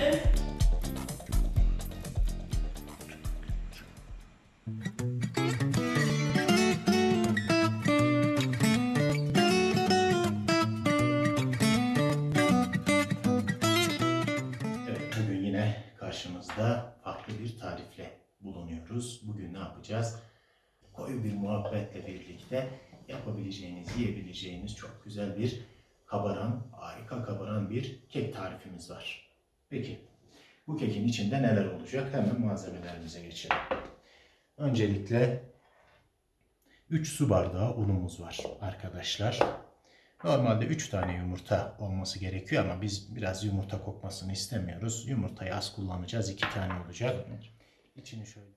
Evet, bugün yine karşımızda farklı bir tarifle bulunuyoruz. Bugün ne yapacağız? Koyu bir muhabbetle birlikte yapabileceğiniz, yiyebileceğiniz çok güzel bir kabaran, harika kabaran bir kek tarifimiz var. Peki, bu kekin içinde neler olacak? Hemen malzemelerimize geçelim. Öncelikle 3 su bardağı unumuz var arkadaşlar. Normalde 3 tane yumurta olması gerekiyor ama biz biraz yumurta kokmasını istemiyoruz. Yumurtayı az kullanacağız. 2 tane olacak. İçini şöyle.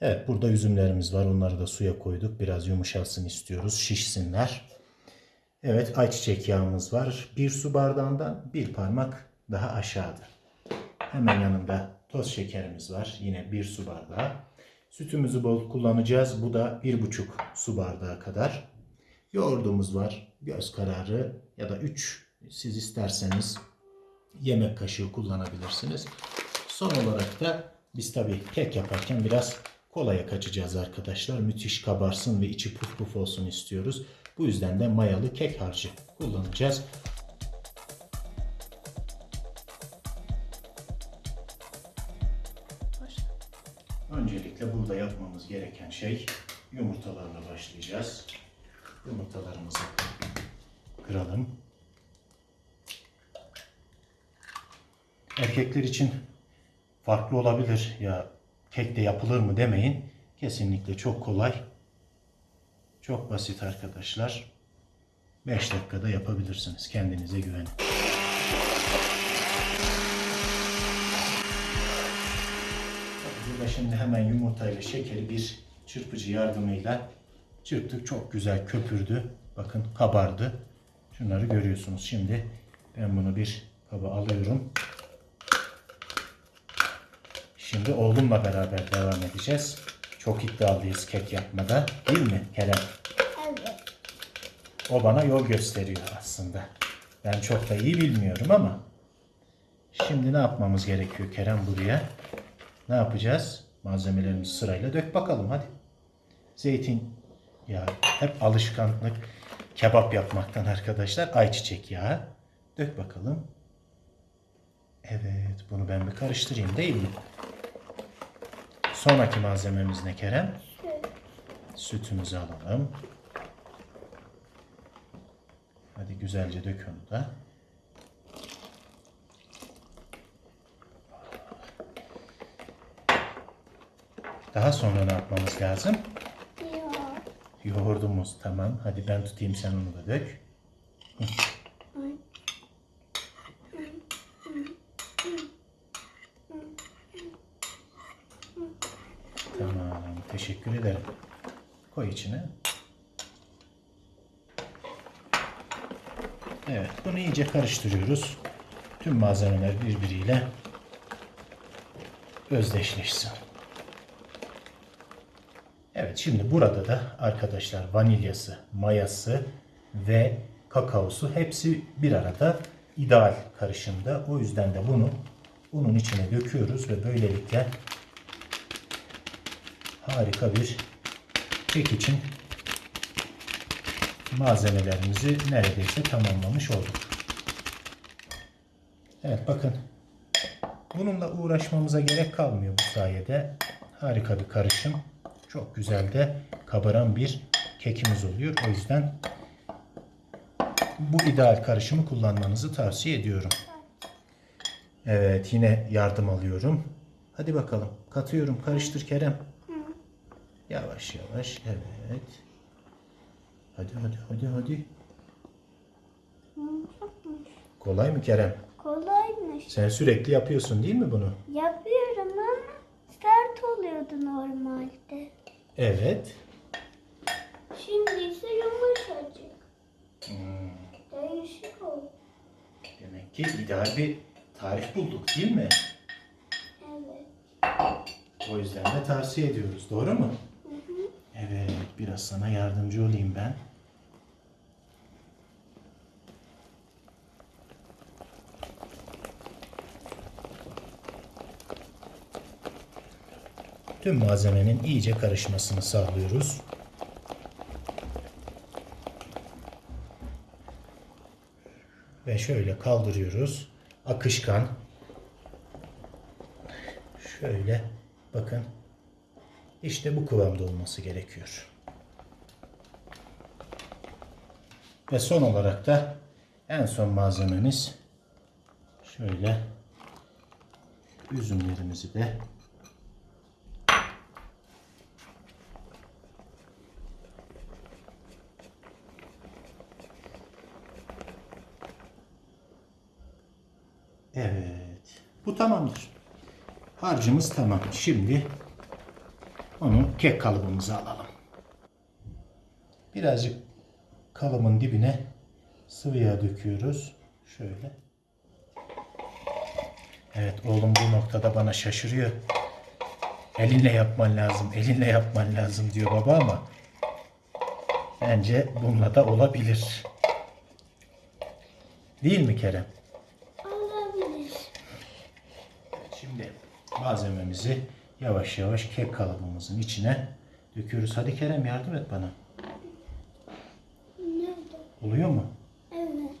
Evet burada üzümlerimiz var. Onları da suya koyduk. Biraz yumuşasın istiyoruz. Şişsinler. Evet ayçiçek yağımız var. Bir su bardağından bir parmak daha aşağıda. Hemen yanında toz şekerimiz var. Yine bir su bardağı. Sütümüzü bol kullanacağız. Bu da bir buçuk su bardağı kadar. Yoğurdumuz var. Göz kararı ya da 3 siz isterseniz yemek kaşığı kullanabilirsiniz. Son olarak da biz tabii kek yaparken biraz kolaya kaçacağız arkadaşlar. Müthiş kabarsın ve içi puf puf olsun istiyoruz. Bu yüzden de mayalı kek harcı kullanacağız. Yapmamız gereken şey yumurtalarla başlayacağız. Yumurtalarımızı kıralım. Erkekler için farklı olabilir ya kek de yapılır mı demeyin. Kesinlikle çok kolay. Çok basit arkadaşlar. 5 dakikada yapabilirsiniz. Kendinize güvenin. Burada şimdi hemen yumurtayla şekeri bir çırpıcı yardımıyla çırptık. Çok güzel köpürdü. Bakın kabardı. Şunları görüyorsunuz. Şimdi ben bunu bir kaba alıyorum. Şimdi oğlumla beraber devam edeceğiz. Çok iddialıyız kek yapmada. Değil mi Kerem? Evet. O bana yol gösteriyor aslında. Ben çok da iyi bilmiyorum ama. Şimdi ne yapmamız gerekiyor Kerem buraya? Ne yapacağız? Malzemelerimizi sırayla dök bakalım hadi. Zeytin yağı. Hep alışkanlık kebap yapmaktan arkadaşlar. Ayçiçek yağı. Dök bakalım. Evet bunu ben bir karıştırayım değil mi? Sonraki malzememiz ne Kerem? Sütümüzü alalım. Hadi güzelce dök onu da. Daha sonra ne yapmamız lazım? Ya. Yoğurdumuz tamam. Hadi ben tutayım sen onu da dök. Tamam. Teşekkür ederim. Koy içine. Evet. Bunu iyice karıştırıyoruz. Tüm malzemeler birbiriyle özdeşleşsin. Evet şimdi burada da arkadaşlar vanilyası, mayası ve kakaosu hepsi bir arada ideal karışımda. O yüzden de bunu unun içine döküyoruz ve böylelikle harika bir kek için malzemelerimizi neredeyse tamamlamış olduk. Evet bakın bununla uğraşmamıza gerek kalmıyor bu sayede. Harika bir karışım. Çok güzel de kabaran bir kekimiz oluyor. O yüzden bu ideal karışımı kullanmanızı tavsiye ediyorum. Evet yine yardım alıyorum. Hadi bakalım. Katıyorum. Karıştır Kerem. Yavaş yavaş. Evet. Hadi hadi hadi hadi. Kolay mı Kerem? Kolaymış. Sen sürekli yapıyorsun değil mi bunu? Yapıyorum ama sert oluyordu normalde. Evet. Şimdi ise yumuşacık. Hmm, Değişik oldu. demek ki ideal bir tarif bulduk değil mi? Evet. O yüzden de tavsiye ediyoruz. Doğru mu? Evet, biraz sana yardımcı olayım ben. Tüm malzemenin iyice karışmasını sağlıyoruz. Ve şöyle kaldırıyoruz. Akışkan. Şöyle bakın. İşte bu kıvamda olması gerekiyor. Ve son olarak da en son malzememiz şöyle üzümlerimizi de Evet. Bu tamamdır. Harcımız tamam. Şimdi onu kek kalıbımıza alalım. Birazcık kalıbın dibine sıvı yağ döküyoruz. Şöyle. Evet oğlum bu noktada bana şaşırıyor. Elinle yapman lazım, elinle yapman lazım diyor baba ama bence bununla da olabilir. Değil mi Kerem? Olabilir. Şimdi malzememizi yavaş yavaş kek kalıbımızın içine döküyoruz. Hadi Kerem yardım et bana. Nerede? Oluyor mu? Evet.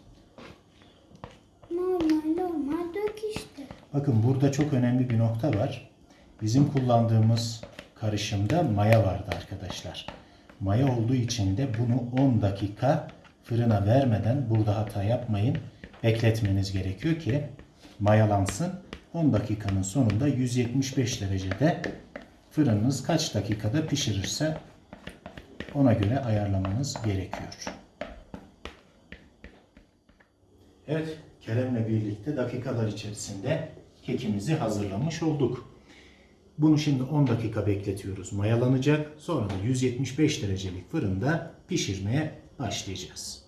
Normal normal dök işte. Bakın burada çok önemli bir nokta var. Bizim kullandığımız karışımda maya vardı arkadaşlar. Maya olduğu için de bunu 10 dakika fırına vermeden burada hata yapmayın. Bekletmeniz gerekiyor ki mayalansın. 10 dakikanın sonunda 175 derecede fırınınız kaç dakikada pişirirse ona göre ayarlamanız gerekiyor. Evet, Kerem'le birlikte dakikalar içerisinde kekimizi hazırlamış olduk. Bunu şimdi 10 dakika bekletiyoruz. Mayalanacak. Sonra da 175 derecelik fırında pişirmeye başlayacağız.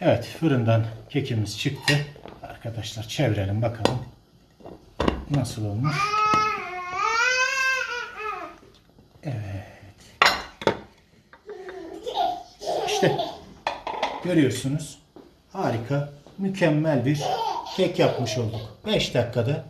Evet, fırından kekimiz çıktı. Arkadaşlar çevirelim bakalım. Nasıl olmuş? Evet. İşte görüyorsunuz. Harika, mükemmel bir kek yapmış olduk. 5 dakikada